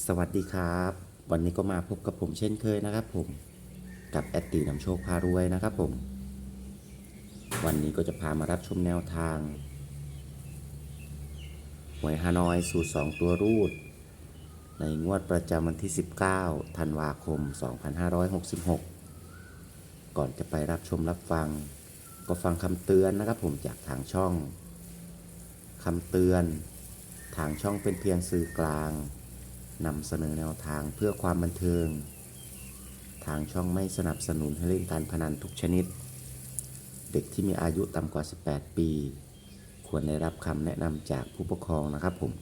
สวัสดีครับ วันนี้ก็มาพบกับผมเช่นเคยนะครับผมกับแอดตีนำโชคพารวยนะครับผม วันนี้ก็จะพามารับชมแนวทางหวยฮานอยสูตร2ตัวรูด ในงวดประจำวันที่ 19 ธันวาคม 2566 ก่อนจะไปรับชมรับฟัง ก็ฟังคำเตือนนะครับผมจากทางช่องคำเตือน ทางช่องเป็นเพียงสื่อกลาง นำเสนอแนวทางเพื่อความบันเทิง ทางช่องไม่สนับสนุนให้เล่นการพนันทุกชนิด เด็กที่มีอายุต่ำกว่า 18 ปี ควรได้รับคำแนะนำจากผู้ปกครองนะครับผม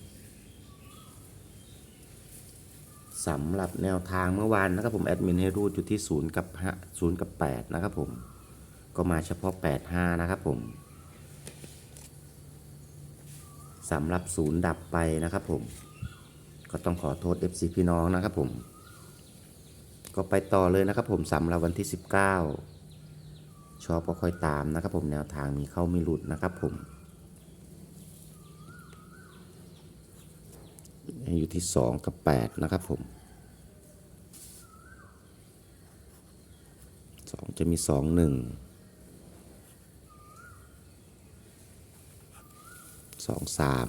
สำหรับแนวทางเมื่อวานนะครับผมแอดมินให้รูดอยู่ที่ 0 กับ5 0กับ 8 นะครับผม ก็มาเฉพาะ 85 นะครับผมสำหรับศูนย์ดับไปนะครับผม ก็ต้องขอโทษ FC พี่น้องนะครับผม ก็ไปต่อเลยนะครับผมสำหรับวันที่ 19 ชอบก็ค่อยตามนะครับผมแนวทางมีเข้ามีหลุดนะครับผม อยู่ที่ 2 กับ 8 นะครับผม 2 จะมี 2 1 2 3สาม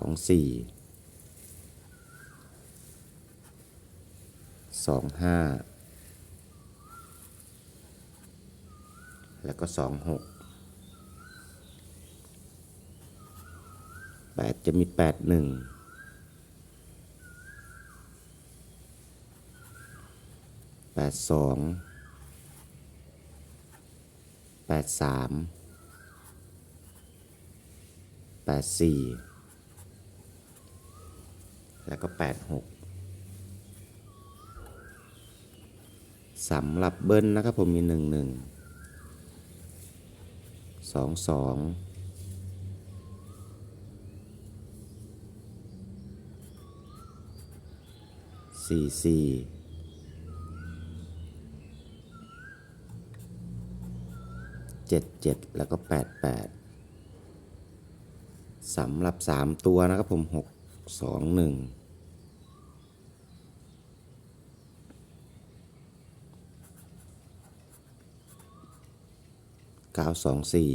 องสี่สองห้าแล้วก็สองหกแปดจะมีแปดหนึ่งแปดสองแปดสามแปดสี่ แล้วก็ 86สำหรับเบิ้ลนะครับผมมี 11 22 44 77แล้วก็88สำหรับ3ตัวนะครับผม6 2 1เก้าสอง สี่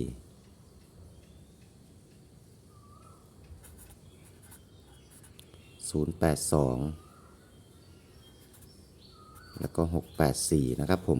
ศูนย์แปดสองแล้วก็หกแปดสี่นะครับผม